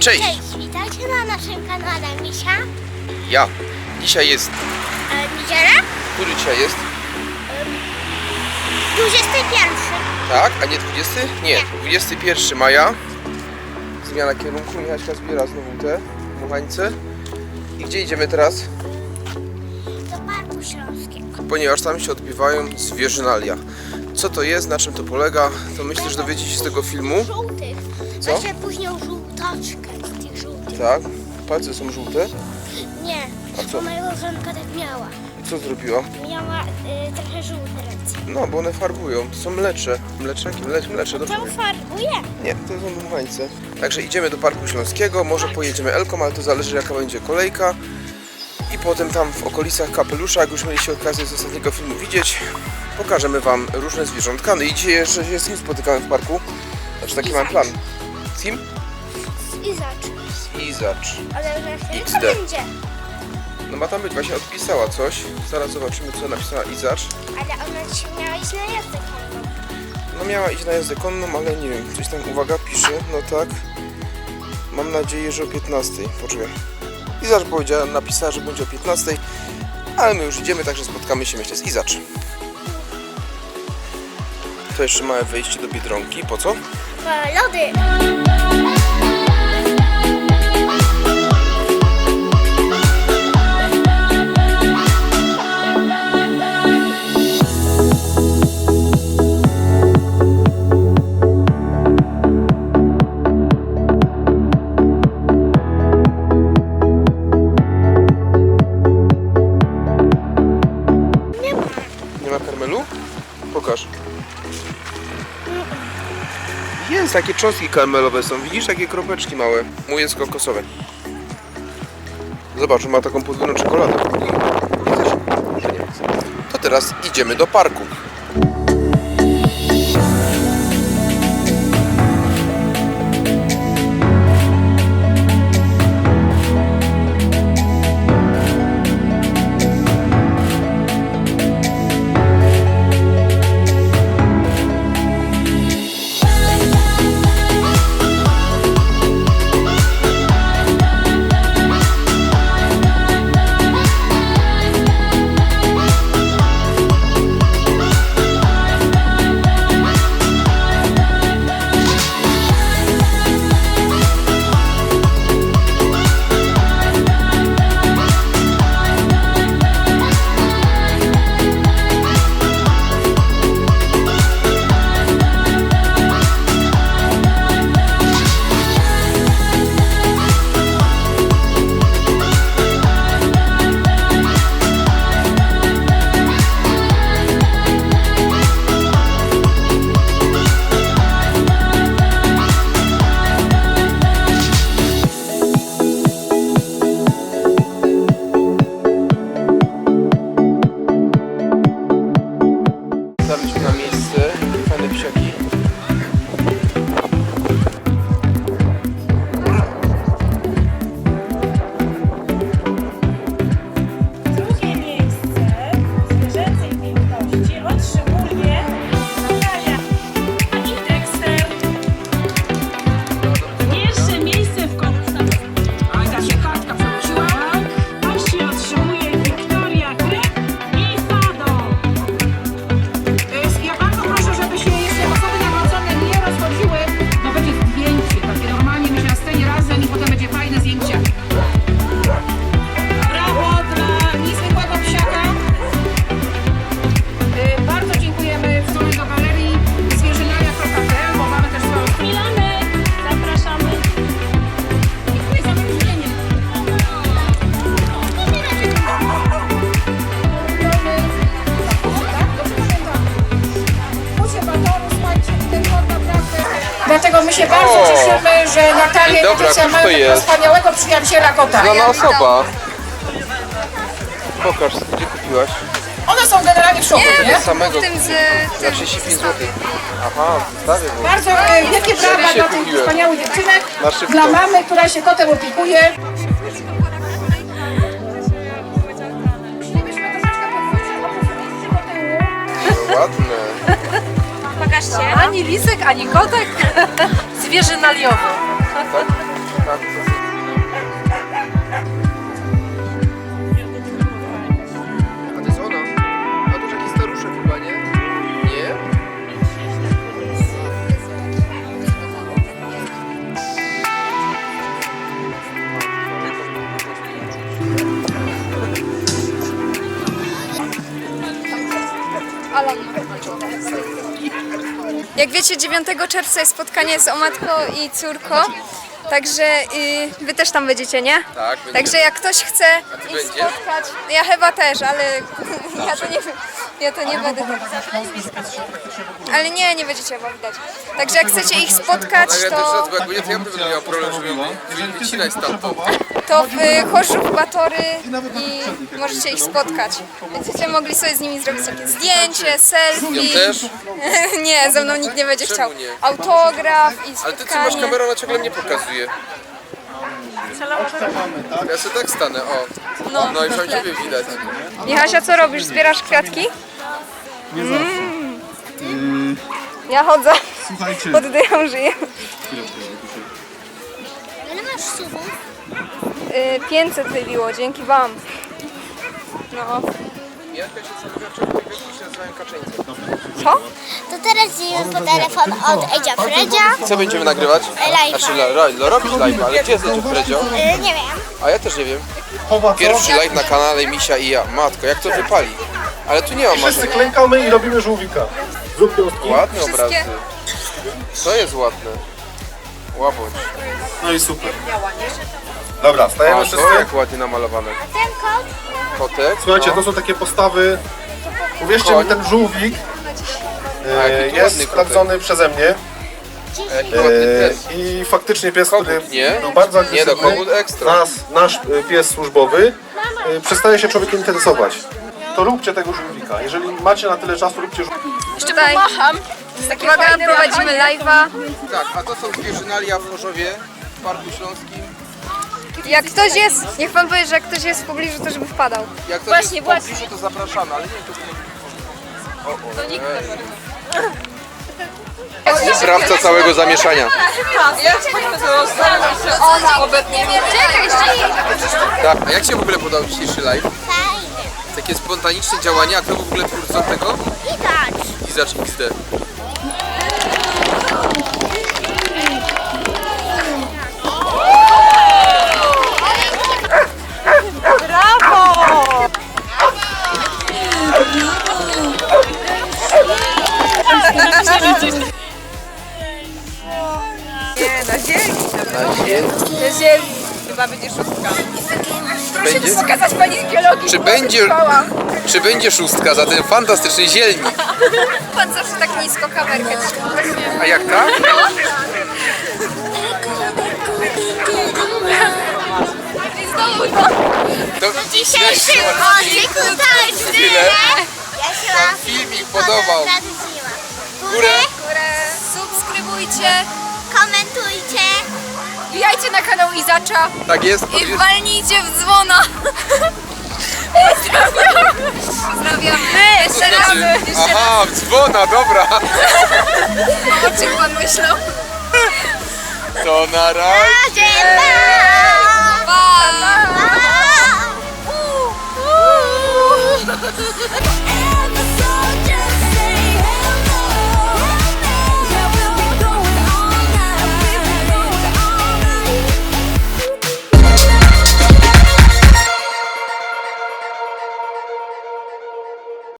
Cześć! Cześć, witajcie na naszym kanale Misia. Ja. Dzisiaj jest. E, niedziela? Który dzisiaj jest? 21. Tak, a nie 20? Nie, 21 maja. Zmiana kierunku. Michaśka zbiera znowu te muchańce. I gdzie idziemy teraz? Do Parku Śląskiego. Ponieważ tam się odbywają zwierzynalia. Co to jest, na czym to polega, to myślę, że dowiecie się z tego filmu. Żółtych. Co? Znaczy później żółtoczkę z tych żółtych. Tak, palce są żółte. Nie, A co? bo moja koleżanka tak miała. Co zrobiła? Miała y, trochę żółte ręce. No, bo one farbują. To są mlecze. Mleczaki, mlecz, mlecze, dobrze To mówię? farbuje. Nie, to są dmuchańce. Także idziemy do Parku Śląskiego, może pojedziemy Elką, ale to zależy jaka będzie kolejka. I potem tam w okolicach Kapelusza, jak już mieliście okazję z ostatniego filmu widzieć, pokażemy Wam różne zwierzątka. No i dzisiaj jeszcze się z kim spotykamy w parku. Znaczy taki mam plan. Z kim? I. Izacz. Ale na chwilę XD. to będzie. No ma tam być, właśnie odpisała coś. Zaraz zobaczymy co napisała Izacz. Ale ona dzisiaj miała iść na jazdę konną. No miała iść na jazdę konną, ale nie wiem, coś tam uwaga pisze, no tak. Mam nadzieję, że o 15. Poczekaj. Izacz powiedziała, napisała, że będzie o 15, ale my już idziemy, także spotkamy się myślę z Izacz. To jeszcze małe wejście do Biedronki, po co? Po lody. Jest, takie cząstki karmelowe są, widzisz? Takie kropeczki małe. Mój jest kokosowy. Zobacz, ma taką podwójną czekoladę. To teraz idziemy do parku. My się bardzo O! cieszymy, że Natalia Dzień i dobry, Patrycja a mają kto to takiego jest? wspaniałego przyjaciela kota. Znana osoba. Pokaż, gdzie kupiłaś? One są generalnie w szoku, nie? Tego samego. Za 35 zł. Aha, wstawię go. Bardzo e, wielkie brawa Dzisiaj dla tych kupiłem. wspaniałych dziewczynek, Na szybko. dla mamy, która się kotem opiekuje. Ani lisek, ani kotek zwierzynaliowy. Tak? Tak, Jak wiecie, 9 czerwca jest spotkanie z o i córką. Także y, wy też tam będziecie, nie? Tak, będziemy. Także jak ktoś chce ty ich będziesz? spotkać, ja chyba też, ale ja to nie, ja to nie będę. Ale nie, nie będziecie chyba widać. Także jak chcecie ich spotkać, Ale ja też to, raz, bo to ja będę miał problem, żeby wycinać stamtąd. to w y, Chorzów Batory i możecie ich spotkać. Będziecie mogli sobie z nimi zrobić takie zdjęcie, selfie. też? nie, ze mną nikt nie będzie Czemu chciał. nie? Autograf i Ale ty co masz spotkanie. kamerę, ona ciągle mnie pokazuje. Ja sobie tak stanę, o. No, No i ciebie widać. Michasia, co robisz? Zbierasz kwiatki? Mm. Ja chodzę, Słuchajcie, oddycham, żyję. Ile masz subów? Y, 500 wybiło, dzięki wam. No, Zamawia czerwony wielki się co? To teraz idziemy po telefon od Edzia Fredzia. Co będziemy nagrywać? Live'a. Znaczy, la, la, robić live, ale gdzie jest Edzio Fredzio? Y, nie wiem. A ja też nie wiem. chowa co? Pierwszy live na kanale Misia i ja. Matko, jak to wypali? Ale tu nie ma Wszyscy klękamy i robimy żółwika. Zrób piątki. Ładne obrazy. To jest ładne. Łabądź. No i super. Dobra, stajemy A to wszyscy. jak ładnie namalowane. Ten kot? Kotek. Słuchajcie, no. to są takie postawy. Uwierzcie Koń. mi, ten żółwik A, e, tu jest ładny sprawdzony przeze mnie. Jaki ładny E, pies. I faktycznie pies, Kogut, który nie? był bardzo Nie, no, agresywny, kogut ekstra. nas, nasz e, pies służbowy, e, przestaje się człowiek interesować. To róbcie tego żółwika. Jeżeli macie na tyle czasu, róbcie żółwika. Jeszcze tutaj Uwaga, prowadzimy live'a. Tak, a to są zwierzynalia w Chorzowie, w Parku Śląskim. Jak ktoś jest, niech pan powie, że jak ktoś jest w pobliżu, to żeby wpadał. Jak to Właśnie, jest w właśnie. pobliżu, to zapraszamy, ale nie wiem, to jest... O, o, ej. Sprawca całego zamieszania. Ona obecnie nie Tak, a jak się w ogóle podał dzisiejszy live? Fajnie. Takie spontaniczne działania, a kto był w ogóle twórcą tego? I tak. Izacz XD. Na ziemi. Chyba będzie szóstka. Będzie? Pokazać pani z biologii. Czy będzie, czy będzie szóstka za ten fantastyczny zielnik? Pan zawsze tak nisko kamerkę trzyma. A jak tak? To Dzisiejszy odcinek tańczy. Tyle. Ja się mam filmik podobał. Górę. Górę, subskrybujcie, Komentujcie! Wbijajcie na kanał Izacza Tak jest. i walnijcie w dzwona! Pozdrawiam! Pozdrawiamy! Jeszcze raz! Aha, dzwona, dobra. O czym pan myślał? To na razie.